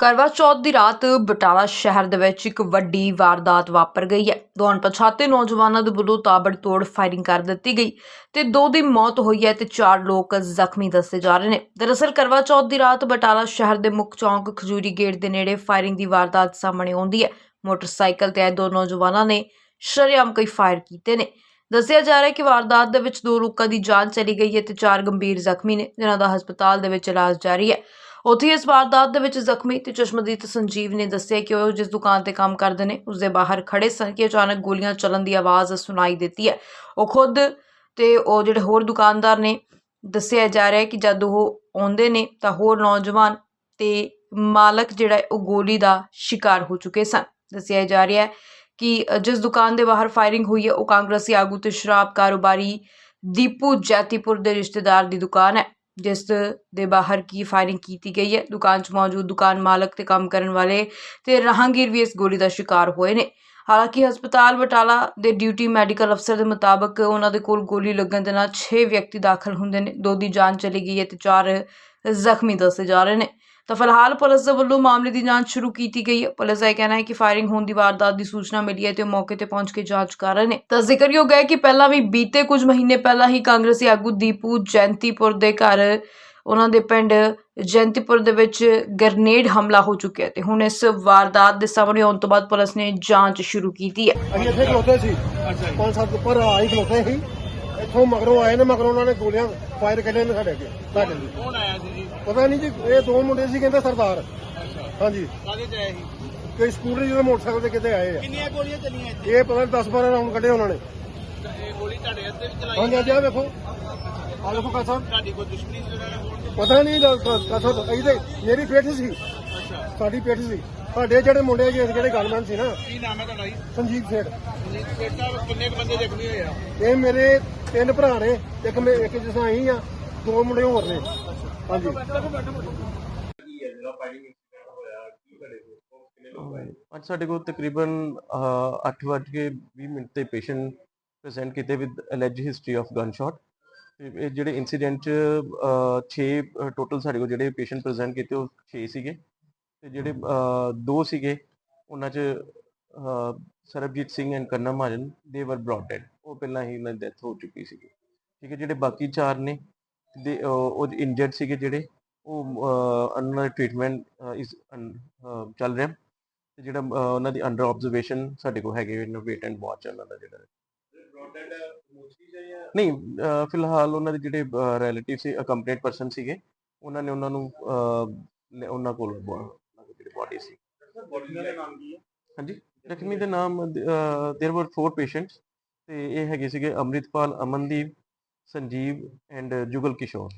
ਕਰਵਾ ਚੌਥ ਦੀ ਰਾਤ ਬਟਾਲਾ ਸ਼ਹਿਰ ਦੇ ਵਿੱਚ ਇੱਕ ਵੱਡੀ ਵਾਰਦਾਤ ਵਾਪਰ ਗਈ ਹੈ। ਦੋ ਅਣਪਛਾਤੇ ਨੌਜਵਾਨਾਂ ਦੇ ਵੱਲੋਂ ਤਾਬੜਤੋੜ ਫਾਇਰਿੰਗ ਕਰ ਦਿੱਤੀ ਗਈ ਤੇ ਦੋ ਦੀ ਮੌਤ ਹੋਈ ਹੈ ਤੇ ਚਾਰ ਲੋਕ ਜ਼ਖਮੀ ਦੱਸੇ ਜਾ ਰਹੇ ਨੇ। ਦਰਅਸਲ ਕਰਵਾ ਚੌਥ ਦੀ ਰਾਤ ਬਟਾਲਾ ਸ਼ਹਿਰ ਦੇ ਮੁੱਖ ਚੌਂਕ ਖਜੂਰੀ ਗੇਟ ਦੇ ਨੇੜੇ ਫਾਇਰਿੰਗ ਦੀ ਵਾਰਦਾਤ ਸਾਹਮਣੇ ਆਉਂਦੀ ਹੈ। ਮੋਟਰਸਾਈਕਲ ਤੇ ਆਏ ਦੋ ਨੌਜਵਾਨਾਂ ਨੇ ਸ਼ਰੇਆਮ ਕਈ ਫਾਇਰ ਕੀਤੇ ਨੇ। ਦੱਸਿਆ ਜਾ ਰਿਹਾ ਹੈ ਕਿ ਵਾਰਦਾਤ ਦੇ ਵਿੱਚ ਦੋ ਲੋਕਾਂ ਦੀ ਜਾਨ ਚਲੀ ਗਈ ਹੈ ਤੇ ਚਾਰ ਗੰਭੀਰ ਜ਼ਖਮੀ ਨੇ, ਜਿਨ੍ਹਾਂ ਦਾ ਹਸਪਤਾਲ ਦੇ ਵਿੱਚ ਇਲਾਜ ਜਾਰੀ ਹੈ। ਉੱਥੇ ਇਸ ਵਾਰਦਾਤ ਦੇ ਵਿੱਚ ਜ਼ਖਮੀ ਤੇ ਚਸ਼ਮਦੀਦ ਸੰਜੀਵ ਨੇ ਦੱਸਿਆ ਕਿ ਉਹ ਜਿਸ ਦੁਕਾਨ ਤੇ ਕੰਮ ਕਰਦੇ ਨੇ ਉਸ ਦੇ ਬਾਹਰ ਖੜੇ ਸਨ ਕਿ ਅਚਾਨਕ ਗੋਲੀਆਂ ਚੱਲਣ ਦੀ ਆਵਾਜ਼ ਸੁਣਾਈ ਦਿੱਤੀ ਹੈ। ਉਹ ਖੁਦ ਤੇ ਉਹ ਜਿਹੜੇ ਹੋਰ ਦੁਕਾਨਦਾਰ ਨੇ, ਦੱਸਿਆ ਜਾ ਰਿਹਾ ਹੈ ਕਿ ਜਦ ਉਹ ਆਉਂਦੇ ਨੇ ਤਾਂ ਹੋਰ ਨੌਜਵਾਨ ਤੇ ਮਾਲਕ ਜਿਹੜਾ ਉਹ ਗੋਲੀ ਦਾ ਸ਼ਿਕਾਰ ਹੋ ਚੁੱਕੇ ਸਨ। ਦੱਸਿਆ ਜਾ ਰਿਹਾ ਹੈ ਕਿ ਜਿਸ ਦੁਕਾਨ ਦੇ ਬਾਹਰ ਫਾਇਰਿੰਗ ਹੋਈ ਹੈ, ਉਹ ਕਾਂਗਰਸੀ ਆਗੂ ਤੇ ਸ਼ਰਾਬ ਕਾਰੋਬਾਰੀ ਦੀਪੂ ਜੈਤੀਪੁਰ ਦੇ ਰਿਸ਼ਤੇਦਾਰ ਦੀ ਦੁਕਾਨ ਹੈ। ਜਿਸ ਦੇ ਬਾਹਰ ਕੀ ਫਾਇਰਿੰਗ ਕੀਤੀ ਗਈ ਹੈ, ਦੁਕਾਨ 'ਚ ਮੌਜੂਦ ਦੁਕਾਨ ਮਾਲਕ ਤੇ ਕੰਮ ਕਰਨ ਵਾਲੇ ਤੇ ਰਾਹਗੀਰ ਵੀ ਇਸ ਗੋਲੀ ਦਾ ਸ਼ਿਕਾਰ ਹੋਏ ਨੇ। ਹਾਲਾਂਕਿ ਹਸਪਤਾਲ ਬਟਾਲਾ ਦੇ ਡਿਊਟੀ ਮੈਡੀਕਲ ਅਫਸਰ ਦੇ ਮੁਤਾਬਕ ਉਹਨਾਂ ਦੇ ਕੋਲ ਗੋਲੀ ਲੱਗਣ ਦੇ ਨਾਲ 6 ਵਿਅਕਤੀ ਦਾਖਲ ਹੁੰਦੇ ਨੇ। ਦੋ ਦੀ ਜਾਨ ਚਲੀ ਗਈ ਹੈ ਤੇ ਚਾਰ ਜ਼ਖਮੀ ਦੱਸੇ ਜਾ ਰਹੇ ਨੇ। ਤਾਂ ਫਿਲਹਾਲ ਪੁਲਿਸ ਦੇ ਵੱਲੋਂ ਮਾਮਲੇ ਦੀ ਜਾਂਚ ਸ਼ੁਰੂ ਕੀਤੀ ਗਈ ਹੈ। ਪੁਲਿਸ ਦਾ ਕਹਿਣਾ ਹੈ ਕਿ ਫਾਇਰਿੰਗ ਹੋਣ ਦੀ ਵਾਰਦਾਤ ਦੀ ਸੂਚਨਾ ਮਿਲੀ ਹੈ ਤੇ ਉਹ ਮੌਕੇ ਤੇ ਪਹੁੰਚ ਕੇ ਜਾਂਚ ਕਰ ਰਹੇ ਨੇ। ਤਾਂ ਜ਼ਿਕਰਯੋਗ ਹੈ ਕਿ ਪਹਿਲਾਂ ਵੀ ਬੀਤੇ ਕੁਝ ਮਹੀਨੇ ਪਹਿਲਾਂ ਹੀ ਕਾਂਗਰਸੀ ਆਗੂ ਦੀਪੂ ਜੈਂਤੀਪੁਰ ਦੇ ਘਰ ਉਹਨਾਂ ਦੇ ਪਿੰਡ ਜੈਂਤੀਪੁਰ ਦੇ ਵਿੱਚ ਗ੍ਰਨੇਡ ਹਮਲਾ ਹੋ ਚੁੱਕਿਆ ਤੇ ਹੁਣ ਇਸ ਵਾਰਦਾਤ ਦੇ ਸਾਹਮਣੇ ਆਉਣ ਤੋਂ ਬਾਅਦ ਪੁਲਿਸ ਨੇ ਜਾਂਚ ਸ਼ੁਰੂ ਕੀਤੀ ਹੈ। ਅਸੀਂ ਇੱਥੇ ਖਲੋਤੇ ਸੀ। ਪੰਜ ਸੱਤ ਉੱਪਰ ਆ ਹੀ ਖਲੋਤੇ ਸੀ। ਇੱਥੋਂ ਮਗਰੋਂ ਆਏ ਨੇ ਮਗਰੋਂ ਉਹਨਾਂ ਨੇ ਗੋਲੀਆਂ ਫਾਇਰ ਕੱਢੇ ਨੇ ਸਾਡੇ ਅੱਗੇ ਸਾਡੇ ਲਈ। ਕੌਣ ਆਇਆ ਸੀ ਜੀ? ਪਤਾ ਨਹੀਂ ਜੀ ਇਹ ਦੋ ਮੁੰਡੇ ਸੀ ਕਹਿੰਦੇ ਸਰਦਾਰ। ਹਾਂਜੀ। ਕਾਹਦੇ ਚ ਆਇਆ ਸੀ? ਕੋਈ ਸਕੂਟਰ ਜਿਹਦੇ ਮੋਟਰਸਾਈਕਲ ਤੇ ਕਿਤੇ ਆਏ ਆ। ਕਿੰਨੀਆਂ ਗੋਲੀਆਂ ਚੱਲੀਆਂ ਇੱਥੇ? ਇਹ ਪਤਾ ਨਹੀਂ 10 12 ਰਾਉਂਡ ਕੱਢੇ ਉਹਨਾਂ ਨੇ। ਤਾਂ ਇਹ ਗੋਲੀ ਤੁਹਾਡੇ ਹੱਥੇ ਵੀ ਚਲਾਈ ਹਾਂਜੀ ਅੱਜ ਆ ਵੇਖੋ। ਆ ਵੇਖੋ ਕਾ ਸਾਹਿਬ। ਤੁਹਾਡੀ ਕੋਈ ਦੁਸ਼ਮਣੀ ਸੀ ਉਹਨਾਂ ਨਾਲ ਪਤਾ ਨਹੀਂ ਕਾ ਸਾਹਿਬ ਇਹਦੇ ਮੇਰੀ ਪੇਠ ਸੀ। ਅੱਛਾ। ਸਾਡੀ ਪੇਠ ਸੀ। ਸਾਡੇ ਜਿਹੜੇ ਮੁੰਡੇ ਜੀ ਜਿਹੜੇ ਗਨਮੈਨ ਸੀ ਨਾ। ਕੀ ਨਾਮ ਹੈ ਤੁਹਾਡਾ ਜੀ? ਸੰਜੀਤ ਸੇਠ। ਜੀ ਬੇਟਾ ਕਿੰਨੇ ਕੁ ਬੰਦੇ ਜ਼ਖਮੀ ਹੋਏ ਆ? ਇਹ ਮੇਰੇ ਤਿੰਨ ਭਰਾ ਨੇ ਇੱਕ ਮੈਂ ਇੱਕ ਜਿਸ ਤਰ੍ਹਾਂ ਅਸੀਂ ਆ ਦੋ ਮੁੰਡੇ ਹੋਰ ਨੇ। ਹਾਂਜੀ। ਅੱਜ ਸਾਡੇ ਕੋਲ ਤਕਰੀਬਨ 8:20 ਮਿੰਟ ਤੇ ਪੇਸ਼ੈਂਟ ਪ੍ਰੈਜ਼ੈਂਟ ਕੀਤੇ with alleged history of gun shot ਤੇ ਇਹ ਜਿਹੜੇ ਇਨਸੀਡੈਂਟ ਚ 6 ਟੋਟਲ ਸਾਡੇ ਕੋਲ ਜਿਹੜੇ ਪੇਸ਼ੈਂਟ ਪ੍ਰੈਜ਼ੈਂਟ ਕੀਤੇ ਉਹ 6 ਸੀਗੇ। ਤੇ ਜਿਹੜੇ ਦੋ ਸੀਗੇ ਉਹਨਾਂ ਚ ਸਰਬਜੀਤ ਸਿੰਘ ਐਂਡ ਕਰਨਾ ਮਹਾਜਨ ਦੇ ਵਰ ਬ੍ਰੌਟ ਡੈਡ ਉਹ ਪਹਿਲਾਂ ਹੀ ਉਹਨਾਂ ਦੀ ਡੈਥ ਹੋ ਚੁੱਕੀ ਸੀਗੀ। ਠੀਕ ਹੈ ਜਿਹੜੇ ਬਾਕੀ ਚਾਰ ਨੇ ਦੇ ਉਹ ਇੰਜਰਡ ਸੀਗੇ ਜਿਹੜੇ ਉਹ ਅੰਡਰ ਟ੍ਰੀਟਮੈਂਟ ਇਸ ਚੱਲ ਰਿਹਾ। ਤੇ ਜਿਹੜਾ ਉਹਨਾਂ ਦੀ ਅੰਡਰ ਆਬਜ਼ਰਵੇਸ਼ਨ ਸਾਡੇ ਕੋਲ ਹੈਗੇ ਨੇ ਵੇਟ ਐਂਡ ਵਾਚ ਉਹਨਾਂ ਦਾ ਜਿਹੜਾ। ਨਹੀਂ ਫਿਲਹਾਲ ਉਹਨਾਂ ਦੇ ਜਿਹੜੇ ਰਿਲੇਟਿਵ ਸੀ ਅਕੰਪਲੀਟ ਪਰਸਨ ਸੀਗੇ ਉਹਨਾਂ ਨੇ ਉਹਨਾਂ ਨੂੰ ਉਹਨਾਂ ਕੋਲ ਬਾਡੀ ਸੀ ਹਾਂਜੀ ਜ਼ਖਮੀ ਦੇ ਨਾਮ देयर वर 4 ਪੇਸ਼ੈਂਟਸ ਤੇ ਇਹ ਹੈਗੇ ਸੀਗੇ ਅੰਮ੍ਰਿਤਪਾਲ ਅਮਨਦੀਪ ਸੰਜੀਵ ਐਂਡ ਜੁਗਲ ਕਿਸ਼ੋਰ